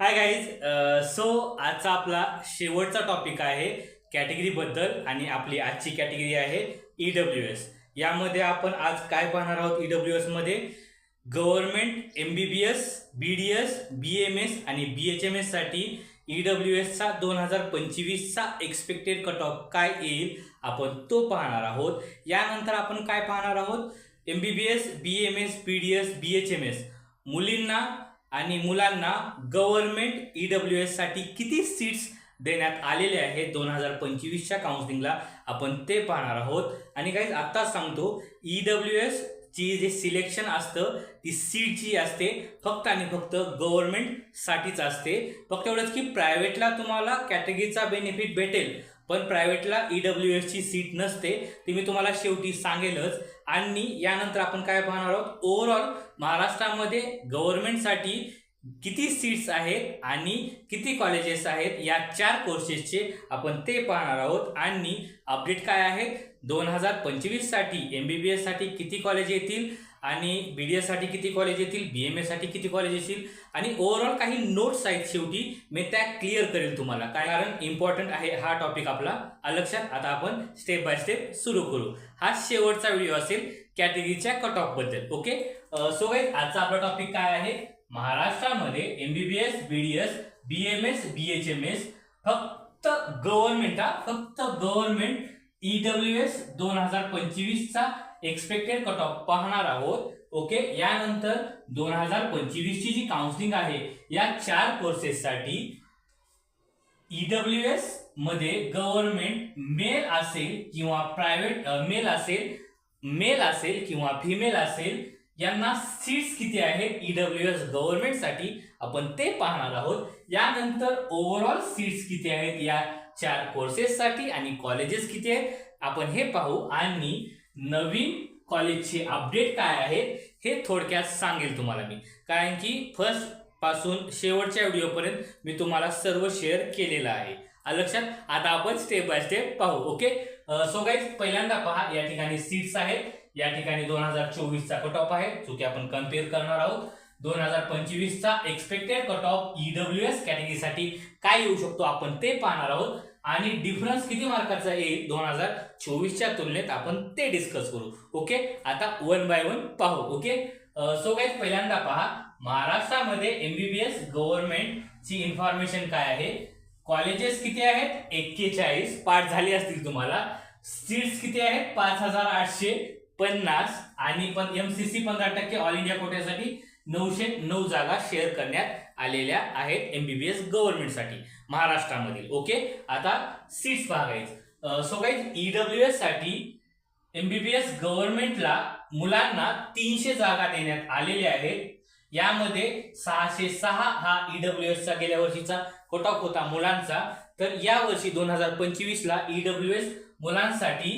Hi guys so आजचा आपला शेवटचा टॉपिक आहे कॅटेगरीबद्दल आणि आपली आजची कॅटेगरी आहे ई डब्ल्यू एस यामध्ये आपण आज काय पाहणार आहोत ई डब्ल्यू एसमध्ये government M B B S B D S B M S आणि बी एच एम एससाठी ई डब्ल्यू एसचा दोन हजार पंचवीसचा एक्सपेक्टेड कट ऑफ काय येईल आपण तो पाहणार आहोत. यानंतर आपण काय पाहणार आहोत? M B B S B M S B D S B H M S मुलींना आणि मुलांना गव्हर्नमेंट ई डब्ल्यू एससाठी किती सीट्स देण्यात आलेले आहेत दोन हजार पंचवीसच्या काउन्सिलिंगला आपण ते पाहणार आहोत. आणि काही आत्ताच सांगतो ई डब्ल्यू एस ची जे सिलेक्शन असतं ती सीट जी असते फक्त आणि फक्त गव्हर्नमेंटसाठीच असते. फक्त एवढंच की प्रायव्हेटला तुम्हाला कॅटेगरीचा बेनिफिट भेटेल. पण प्रायव्हेटला ई डब्ल्यू एसची सीट नसते ती मी तुम्हाला शेवटी सांगेलच. आणि यानंतर आपण काय पाहणार आहोत? ओव्हरऑल महाराष्ट्रामध्ये गव्हर्नमेंटसाठी किती सीट्स आहेत आणि किती कॉलेजेस आहेत या चार कोर्सेसचे आपण ते पाहणार आहोत. आणि अपडेट काय आहेत? दोन हजार पंचवीससाठी एम बी बी एससाठी किती कॉलेज येतील? आणि बी डी एससाठी किती कॉलेज येतील? बी एम एससाठी किती कॉलेज येतील? आणि ओव्हरऑल काही नोट्स आहेत शेवटी मी त्या क्लिअर करेल तुम्हाला. काय कारण इम्पॉर्टंट आहे हा टॉपिक आपला. लक्षात? आता आपण स्टेप बाय स्टेप सुरू करू. हा शेवटचा व्हिडिओ असेल कॅटेगरीच्या कट ऑफबद्दल ओके सो गाईज आजचा आपला टॉपिक काय आहे? महाराष्ट्रामध्ये MBBS BDS B M S B H M S फक्त गव्हर्नमेंट हा फक्त गव्हर्नमेंट ई डब्ल्यू एस दोन हजार पंचवीसचा एक्सपेक्टेड कट ऑफ पाहणार आहोत. ओके यानंतर दोन हजार पंचवीसची जी काउन्सिलिंग आहे या चार कोर्सेससाठी ईडब्ल्यू एसमध्ये गव्हर्नमेंट मेल असेल किंवा प्रायव्हेट मेल असेल मेल असेल किंवा फिमेल असेल यांना सीट्स किती आहेत? ईडब्ल्यू एस गव्हर्नमेंटसाठी आपण ते पाहणार आहोत. यानंतर ओव्हरऑल सीट्स किती आहेत? या चार कोर्सेससाठी आणि कॉलेजेस किती आहेत? आपण हे पाहू. आणि नवीन कॉलेजचे अपडेट काय आहेत हे थोडक्यात सांगेल तुम्हाला मी. कारण की फर्स्टपासून शेवटच्या व्हिडिओपर्यंत मी तुम्हाला सर्व शेअर केलेलं आहे. लक्षात? आता आपण स्टेप बाय स्टेप पाहू ओके सो गाईज पहिल्यांदा पहा या ठिकाणी सीट्स आहेत. या ठिकाणी दोन हजार चोवीसचा कट ऑफ आहे जो की आपण कंपेअर करणार आहोत. दोन हजार पंचवीसचा expected cut off EW S कॅटेगरीसाठी काय येऊ शकतो आपण ते पाहणार आहोत. आणि डिफरन्स किती मार्काचा येईल दोन हजार चोवीसच्या तुलनेत आपण ते डिस्कस करू. ओके आता वन बाय वन पाहू. ओके सो गाईज पहिल्यांदा पहा. महाराष्ट्रामध्ये एमबीबीएस गव्हर्नमेंट ची इन्फॉर्मेशन काय आहे? कॉलेजेस किती आहेत? एक्केचाळीस. पाठ झाली असतील तुम्हाला. सीट्स किती आहेत? पाच हजार आठशे पन्नास. आणि पण एमसीसी पंधरा टक्के ऑल इंडिया कोट्यासाठी नऊशे नऊ जागा शेअर करण्यात आलेल्या आहेत एमबीबीएस गव्हर्नमेंटसाठी महाराष्ट्रामधील. ओके आता सीट्स बघायचं. सो गाईज ईडब्ल्यू एससाठी एमबीबीएस गव्हर्नमेंटला मुलांना तीनशे जागा देण्यात आलेल्या आहेत. यामध्ये सहाशे सहा हा ईडब्ल्यू एसचा गेल्या वर्षीचा कट ऑफ होता मुलांचा. तर या वर्षी दोन हजार पंचवीसला ई ईडब्ल्यू एस मुलांसाठी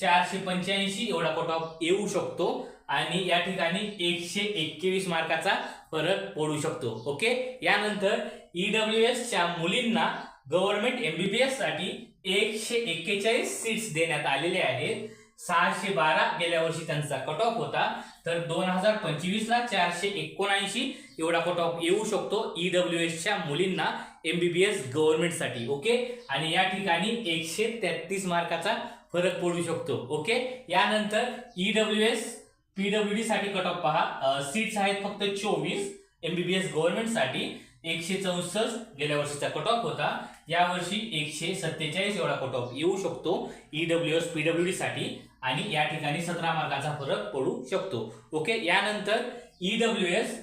चारशे पंच्याऐंशी एवढा कट ऑफ येऊ शकतो. आणि या ठिकाणी एकशे एक्केवीस मार्काचा फरक पडू शकतो. ओके? यानंतर ईडब्ल्यू एस च्या मुलींना गव्हर्नमेंट एमबीबीएससाठी एकशे एक्केचाळीस सीट्स देण्यात आलेले आहेत. सहाशे बारा गेल्या वर्षी त्यांचा कट ऑफ होता. तर दोन हजार पंचवीस ला चारशे एकोणऐंशी एवढा कट ऑफ येऊ शकतो ईडब्ल्यू एसच्या मुलींना एमबीबीएस गव्हर्नमेंटसाठी ओके? आणि या ठिकाणी एकशे तेहतीस मार्काचा फरक पडू शकतो. ओके? यानंतर ईडब्ल्यू एस पीडब्ल्यूडी साठी कट ऑफ पहा. सीट्स आहेत फक्त चोवीस. एमबीबीएस गव्हर्नमेंटसाठी एकशे चौसष्ट गेल्या वर्षीचा कट ऑफ होता. यावर्षी एकशे सत्तेचाळीस एवढा कट ऑफ येऊ शकतो. ईडब्ल्यू एस पीडब्ल्यू साठी. आणि या ठिकाणी सतरा मार्काचा फरक पडू शकतो. ओके यानंतर ईडब्ल्यू एस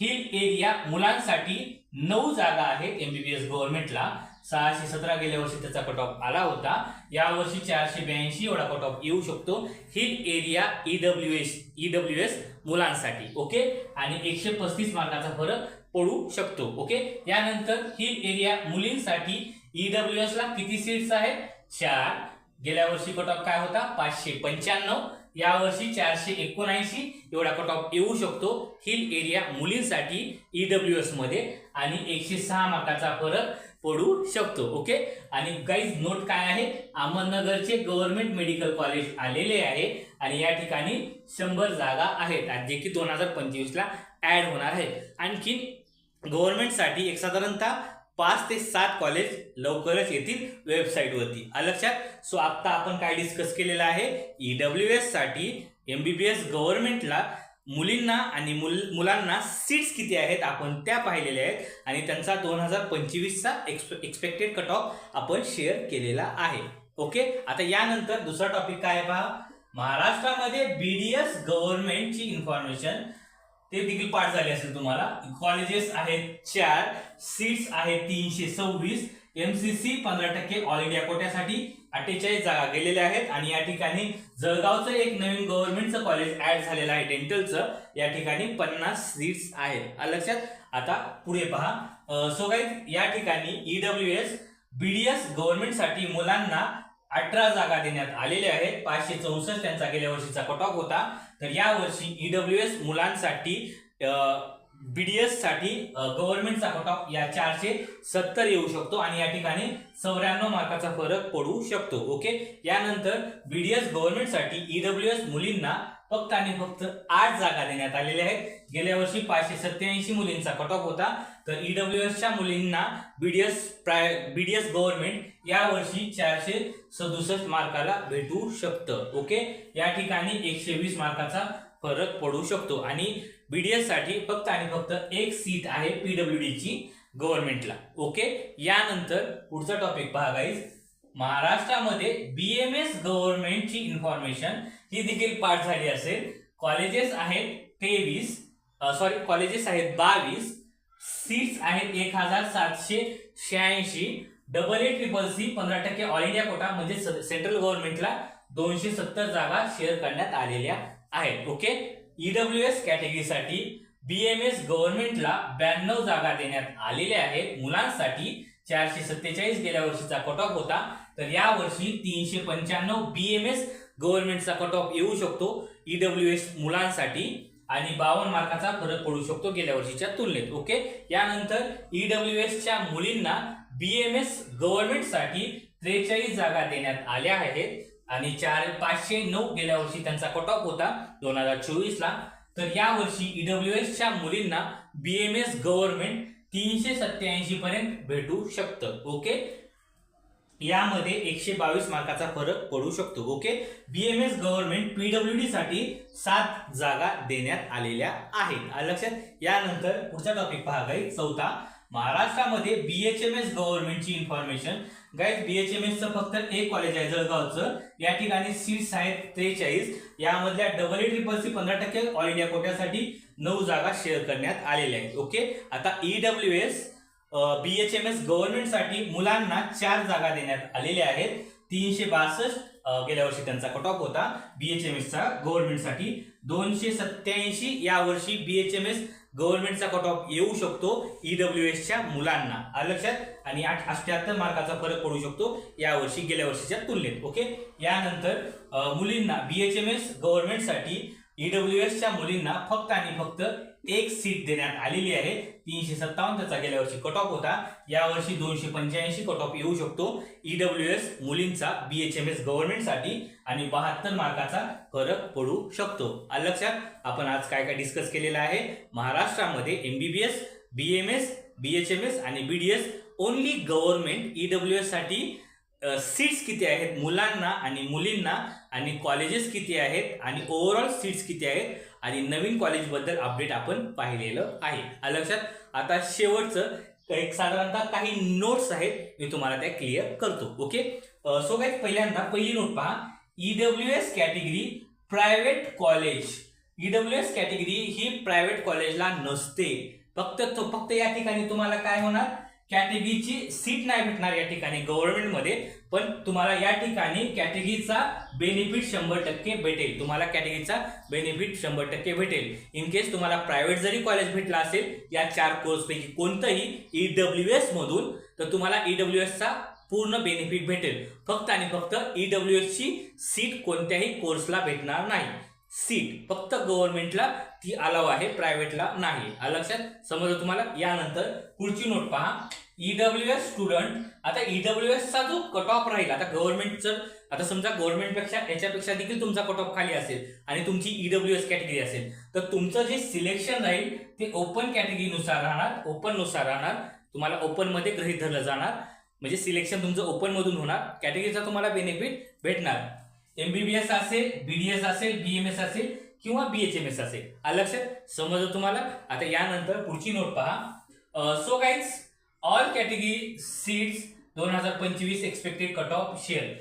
हिल एरिया मुलांसाठी नऊ जागा आहेत एमबीबीएस गव्हर्नमेंटला सहाशे सतरा गेल्या वर्षी त्याचा कट ऑफ आला होता. यावर्षी चारशे ब्याऐंशी एवढा कट ऑफ येऊ शकतो. Hill area EW S EW S मुलांसाठी ओके? आणि एकशे पस्तीस मार्काचा फरक पडू शकतो ओके? यानंतर हिल एरिया मुलींसाठी ईडब्ल्यू एस ला किती सीट्स आहेत? चार. गेल्या वर्षी कट ऑफ काय होता? पाचशे पंच्याण्णव. यावर्षी चारशे एकोणऐंशी एवढा कट ऑफ येऊ शकतो हिल एरिया मुलींसाठी ईडब्ल्यू एसमध्ये आणि एकशे सहा मार्काचा फरक पडू शकतो ओके? आणि गाईज नोट काय आहे? अहमदनगरचे गव्हर्नमेंट मेडिकल कॉलेज आलेले आहे आणि या ठिकाणी शंभर जागा आहेत जे की दोन हजार पंचवीसला ॲड ऍड होणार आहे आणखीन गव्हर्नमेंटसाठी एक साधारणतः पाच ते सात कॉलेज लवकरच येतील वेबसाईटवरती आलं लक्षात? सो आत्ता आपण काय डिस्कस केलेलं आहे? ई डब्ल्यू एससाठी एम बी बी एस गव्हर्नमेंटला मुलींना आणि मुल मुलांना सीट्स किती आहेत? आपण त्या पाहिलेल्या आहेत. आणि त्यांचा दोन हजार पंचवीसचा एक्सपे एक्सपेक्टेड कट ऑफ आपण शेअर केलेला आहे. ओके आता यानंतर दुसरा टॉपिक काय पहा? महाराष्ट्रामध्ये एस गव्हर्नमेंटची इन्फॉर्मेशन ते देखील पाठ झाले असेल तुम्हाला. कॉलेजेस आहेत चार सीट्स आहेत तीनशे सव्वीस एमसीसी पंधरा टक्के ऑल इंडिया कोट्यासाठी अठ्ठेचाळीस जागा गेलेल्या आहेत. आणि या ठिकाणी जळगावचं एक नवीन गव्हर्नमेंटचं कॉलेज ऍड झालेलं आहे डेंटलचं या ठिकाणी पन्नास सीट्स आहेत. लक्षात? आता पुढे पहा. सो काही या ठिकाणी ईडब्ल्यू एस बीडीएस गव्हर्नमेंटसाठी मुलांना अठरा जागा देण्यात आलेल्या आहेत. पाचशे चौसष्ट त्यांचा गेल्या वर्षीचा कट ऑफ होता. तर यावर्षी ईडब्ल्यू एस मुलांसाठी बीडीएससाठी गव्हर्नमेंटचा कट ऑफ या चारशे सत्तर येऊ शकतो आणि या ठिकाणी चौऱ्याण्णव मार्काचा फरक पडू शकतो ओके? यानंतर बीडीएस गव्हर्नमेंटसाठी ईडब्ल्यू एस मुलींना फक्त आणि फक्त आठ जागा देण्यात आलेल्या आहेत. गेल्या वर्षी पाचशे सत्याऐंशी मुलींचा कट ऑफ होता. तर ईडब्ल्यू एसच्या मुलींना बीडीएस प्राय बीडीएस गव्हर्नमेंट या वर्षी चारशे सदुसष्ट मार्काला भेटू शकतं ओके या ठिकाणी एकशे वीस मार्काचा फरक पडू शकतो आणि बीडीएससाठी फक्त आणि फक्त एक सीट आहे पीडब्ल्यू डी गव्हर्नमेंटला ओके यानंतर पुढचा टॉपिक पहा गाईज महाराष्ट्रामध्ये बी एम एस गव्हर्नमेंटची इन्फॉर्मेशन ही देखील पाठ झाली असेल. कॉलेजेस आहेत तेवीस सॉरी कॉलेजेस आहेत बावीस सीट्स आहेत एक हजार सातशे शहाऐंशी. डबल ए ट्रिपल सी पंधरा टक्के ऑल इंडिया कोटा म्हणजे सेंट्रल गव्हर्नमेंटला दोनशे सत्तर जागा शेअर करण्यात आलेल्या आहेत. ओके ईडब्ल्यू एस कॅटेगरीसाठी बीएमएस गव्हर्नमेंटला ब्याण्णव जागा देण्यात आलेल्या आहेत. मुलांसाठी चारशे सत्तेचाळीस गेल्या वर्षीचा कट ऑफ होता. तर या वर्षी तीनशे पंच्याण्णव बीएमएस गव्हर्नमेंटचा कट ऑफ येऊ शकतो. ईडब्ल्यू एस मुलांसाठी. आणि बावन्न मार्काचा फरक पडू शकतो गेल्या वर्षीच्या तुलनेत ओके? यानंतर ईडब्ल्यू एसच्या मुलींना बीएमएस गव्हर्नमेंटसाठी त्रेचाळीस जागा देण्यात आल्या आहेत आणि चार पाचशे नऊ गेल्या वर्षी त्यांचा कट ऑफ होता दोन हजार चोवीस ला तर या वर्षी ईडब्ल्यू एसच्या मुलींना बीएमएस गव्हर्नमेंट तीनशे सत्याऐंशी पर्यंत भेटू शकतं ओके? यामध्ये एकशे बावीस मार्काचा फरक पडू शकतो ओके बीएमएस गव्हर्नमेंट पीडब्ल्यूडी साठी सात जागा देण्यात आलेल्या आहेत. लक्षात? यानंतर पुढचा टॉपिक पहा गाई चौथा महाराष्ट्रामध्ये बीएचएमएस गव्हर्नमेंटची इन्फॉर्मेशन गाईज बीएचएमएसचं फक्त एक कॉलेज आहे जळगावचं. या ठिकाणी सीट्स आहेत त्रेचाळीस. यामधल्या डबल ए ट्रिपल सी पंधरा टक्के ऑल इंडिया कोट्यासाठी नऊ जागा शेअर करण्यात आलेल्या आहेत ओके आता ईडब्ल्यू एस बीएचएमएस गव्हर्नमेंटसाठी मुलांना चार जागा देण्यात आलेल्या आहेत. तीनशे बासष्ट गेल्या वर्षी त्यांचा कट ऑफ होता. बीएचएमएसचा गव्हर्नमेंटसाठी दोनशे सत्याऐंशी या वर्षी बीएचएमएस गव्हर्नमेंटचा कट ऑफ येऊ शकतो. ईडब्ल्यू एसच्या मुलांना. आलं लक्षात? आणि आठ अष्ट्याहत्तर मार्काचा फरक पडू शकतो यावर्षी गेल्या वर्षीच्या तुलनेत. ओके? यानंतर अ, मुलींना बीएचएमएस गव्हर्नमेंटसाठी ईडब्ल्यू एसच्या मुलींना फक्त आणि फक्त एक सीट देण्यात आलेली आहे. तीनशे सत्तावन्न त्याचा गेल्या वर्षी कट ऑफ होता. यावर्षी दोनशे पंच्याऐंशी कट ऑफ येऊ शकतो. ईडब्ल्यू एस मुलींचा बीएचएमएस गव्हर्नमेंटसाठी आणि बहात्तर मार्काचा फरक पडू शकतो. लक्षात आपण आज काय काय डिस्कस केलेलं आहे? महाराष्ट्रामध्ये एमबीबीएस बीएमएस बीएचएमएस आणि बीडीएस ओनली गव्हर्नमेंट ईडब्ल्यू एससाठी सीट्स किती आहेत? मुलांना आणि मुलींना आणि कॉलेजेस किती आहेत? आणि ओव्हरऑल सीट्स किती आहेत? आणि नवीन कॉलेजबद्दल अपडेट आपण पाहिलेलं आहे. लक्षात आता शेवटचं एक साधारणतः काही नोट्स आहेत मी तुम्हाला त्या क्लिअर करतो ओके सो काय पहिल्यांदा पहिली नोट पहा. EW S category private college EW S category ही प्रायव्हेट कॉलेजला नसते. फक्त तो फक्त या ठिकाणी तुम्हाला काय होणार? कॅटेगरीची सीट नाही भेटणार या ठिकाणी गव्हर्नमेंटमध्ये पण तुम्हाला या ठिकाणी कॅटेगरीचा बेनिफिट शंभर टक्के भेटेल. तुम्हाला कॅटेगरीचा बेनिफिट शंभर टक्के भेटेल. इन केस तुम्हाला प्रायव्हेट जरी कॉलेज भेटला असेल या चार कोर्सपैकी कोणतंही ईडब्ल्यू एस मधून तर तुम्हाला ईडब्ल्यू एसचा पूर्ण बेनिफिट भेटेल. फक्त आणि फक्त ईडब्ल्यू ची सीट कोणत्याही कोर्सला भेटणार नाही. सीट. फक्त गव्हर्नमेंटला ती अलाव आहे प्रायव्हेटला नाही. लक्षात? समजलं तुम्हाला? यानंतर पुढची नोट पहा. ईडब्ल्यू एस स्टुडंट आता ईडब्ल्यू एसचा जो कट ऑफ राहील आता गव्हर्नमेंटचं आता समजा गव्हर्नमेंटपेक्षा याच्यापेक्षा देखील तुमचा कट ऑफ खाली असेल आणि तुमची ईडब्ल्यू एस कॅटेगरी असेल तर तुमचं जे सिलेक्शन राहील ते ओपन कॅटेगरीनुसार राहणार ओपननुसार राहणार. तुम्हाला ओपनमध्ये गृहीत धरलं जाणार. म्हणजे सिलेक्शन तुमचं ओपनमधून होणार. कॅटेगरीचा तुम्हाला बेनिफिट भेटणार. एमबीबीएस असेल बीडीएस असेल बीएमएस असेल किंवा बीएचएमएस असेल. आलं लक्षात समजलं तुम्हाला? आता यानंतर पुढची नोट पहा. So guys all category seats दोन हजार पंचवीस एक्सपेक्टेड कट ऑफ शेअर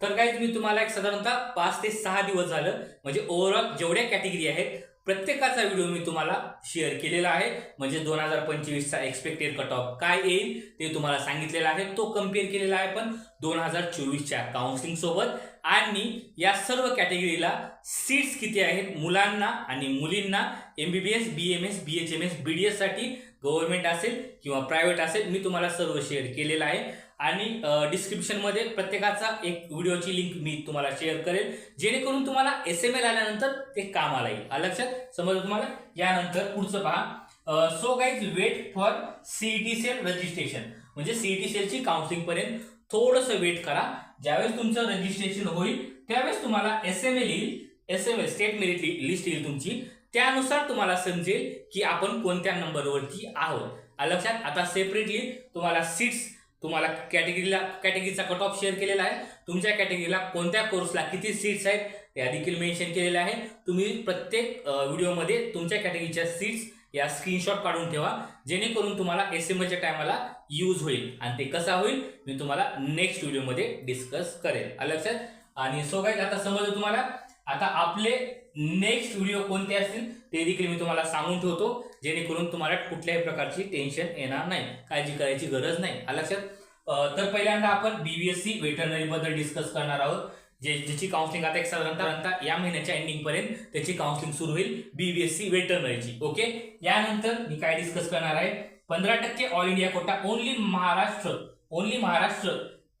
तर गाईज मी तुम्हाला एक साधारणतः पाच ते सहा दिवस झालं. म्हणजे ओव्हरऑल जेवढ्या कॅटेगरी आहेत प्रत्येकाचा व्हिडिओ मी तुम्हाला शेअर केलेला आहे. म्हणजे दोन हजार पंचवीसचा एक्सपेक्टेड कट ऑफ काय येईल ते तुम्हाला सांगितलेलं आहे. तो कंपेअर केलेला आहे पण दोन हजार चोवीसच्या काउन्सिलिंग सोबत. आणि या सर्व कॅटेगरीला सीट्स किती आहेत? मुलांना आणि मुलींना एमबीबीएस एस बी डी साठी गव्हर्नमेंट असेल किंवा प्रायव्हेट असेल मी तुम्हाला सर्व शेअर केलेलं आहे. आणि डिस्क्रिप्शनमध्ये प्रत्येकाचा एक व्हिडिओची लिंक मी तुम्हाला शेअर करेल. जेणेकरून तुम्हाला एस एम एल आल्यानंतर ते कामाला येईल आलं लक्षात? समजलं तुम्हाला? यानंतर पुढचं पहा. So guys wait for CET cell registration म्हणजे सीईटी सेलची काउन्सिलिंग पर्यंत थोडंसं वेट करा. ज्यावेळेस तुमचं रजिस्ट्रेशन होईल त्यावेळेस तुम्हाला एस एम एल येईल. S M L state merit list येईल तुमची. त्यानुसार तुम्हाला समजेल की आपण कोणत्या नंबरवरती आहोत. लक्षात? आता सेपरेटली तुम्हाला सीट्स तुम्हाला कॅटेगरीला कॅटेगरीचा कट ऑफ शेअर केलेला आहे. तुमच्या कॅटेगरीला कोणत्या कोर्सला किती सीट्स आहेत या देखील मेन्शन केलेल्या आहे. तुम्ही प्रत्येक व्हिडिओमध्ये तुमच्या कॅटेगरीच्या सीट्स या स्क्रीनशॉट काढून ठेवा जेणेकरून तुम्हाला एस एम एच्या टायमाला यूज होईल आणि ते कसा होईल मी तुम्हाला नेक्स्ट व्हिडिओमध्ये डिस्कस करेल. अलक्षात लक्षात? आणि सो काय आता समजलं तुम्हाला? आता आपले नेक्स्ट व्हिडिओ कोणते असतील ते देखील मी तुम्हाला सांगून ठेवतो जेणेकरून तुम्हाला कुठल्याही प्रकारची टेन्शन येणार नाही. काळजी करायची गरज नाही. अलक्षात लक्षात? तर पहिल्यांदा आपण बीबीएससी वेटरनरी बद्दल डिस्कस करणार आहोत. जे ज्याची काउन्सिलिंग आता एक साधारणतः या महिन्याच्या एंडिंग पर्यंत त्याची काउन्सिलिंग सुरू होईल बीबीएससी वेटरनरीची ओके यानंतर मी काय डिस्कस करणार आहे? पंधरा टक्के all India quota only Maharashtra only Maharashtra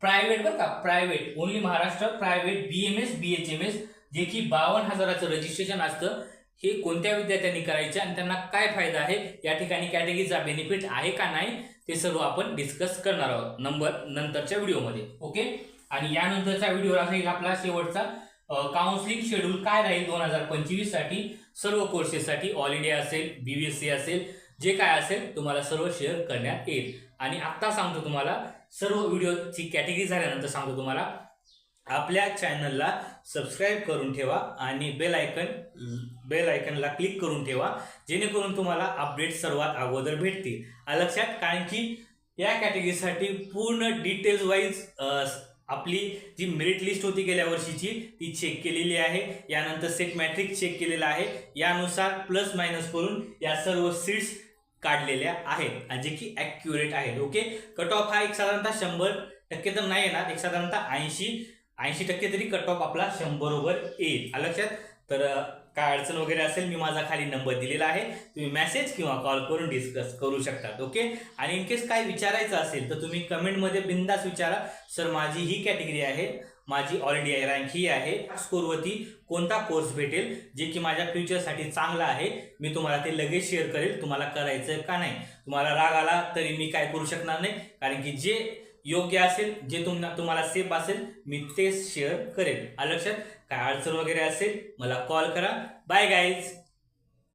private बरं का private only Maharashtra private BMS BHMS जे की बावन्न हजाराचं रजिस्ट्रेशन असतं हे कोणत्या विद्यार्थ्यांनी करायचे आणि त्यांना काय फायदा आहे? या ठिकाणी कॅटेगरीचा बेनिफिट आहे का नाही? ते सर्व आपण डिस्कस करणार आहोत नंबर नंतरच्या व्हिडिओमध्ये ओके आणि यानंतरचा व्हिडिओ राहील आपला शेवटचा काउन्सिलिंग शेड्यूल काय राहील दोन हजार पंचवीससाठी? सर्व कोर्सेससाठी ऑल इंडिया असेल बीबीएससी असेल जे काय असेल तुम्हाला सर्व शेअर करण्यात येईल. आणि आत्ता सांगतो तुम्हाला सर्व व्हिडिओची कॅटेगरी झाल्यानंतर सांगतो तुम्हाला आपल्या चॅनलला सबस्क्राईब करून ठेवा आणि बेल आयकन बेल आयकनला क्लिक करून ठेवा जेणेकरून तुम्हाला अपडेट सर्वात अगोदर भेटतील. लक्षात कारण की या कॅटेगरीसाठी पूर्ण डिटेल्स वाईज आपली जी मेरिट लिस्ट होती गेल्या वर्षीची ती चेक केलेली आहे. यानंतर सेट मॅट्रिक चेक केलेला आहे. यानुसार प्लस मायनस करून या सर्व सीट्स काढलेल्या आहेत. आणि जे की ॲक्युरेट आहेत ओके कट ऑफ हा एक साधारणतः शंभर टक्के तर नाही येणार एक साधारणतः ऐंशी ऐंशी टक्के तरी कट ऑफ आपला शंभरवर येईल. लक्षात? तर काय अडचण वगैरे असेल मी माझा खाली नंबर दिलेला आहे. तुम्ही मेसेज किंवा कॉल करून डिस्कस करू शकतात ओके आणि इनकेस काय विचारायचं असेल तर तुम्ही कमेंटमध्ये बिंदास विचारा. सर माझी ही कॅटेगरी आहे माझी ऑल इंडिया रँक ही आहे. स्कोरवरती कोणता कोर्स भेटेल जे की माझ्या फ्युचरसाठी चांगला आहे मी तुम्हाला ते लगेच शेअर करेल तुम्हाला करायचं का नाही. तुम्हाला राग आला तरी मी काय करू शकणार नाही. कारण की जे योग्य असेल जे तुम तुम्हाला सेफ असेल मी तेच शेअर करेल. लक्षात? काय अडचण वगैरे असेल मला कॉल करा. Bye guys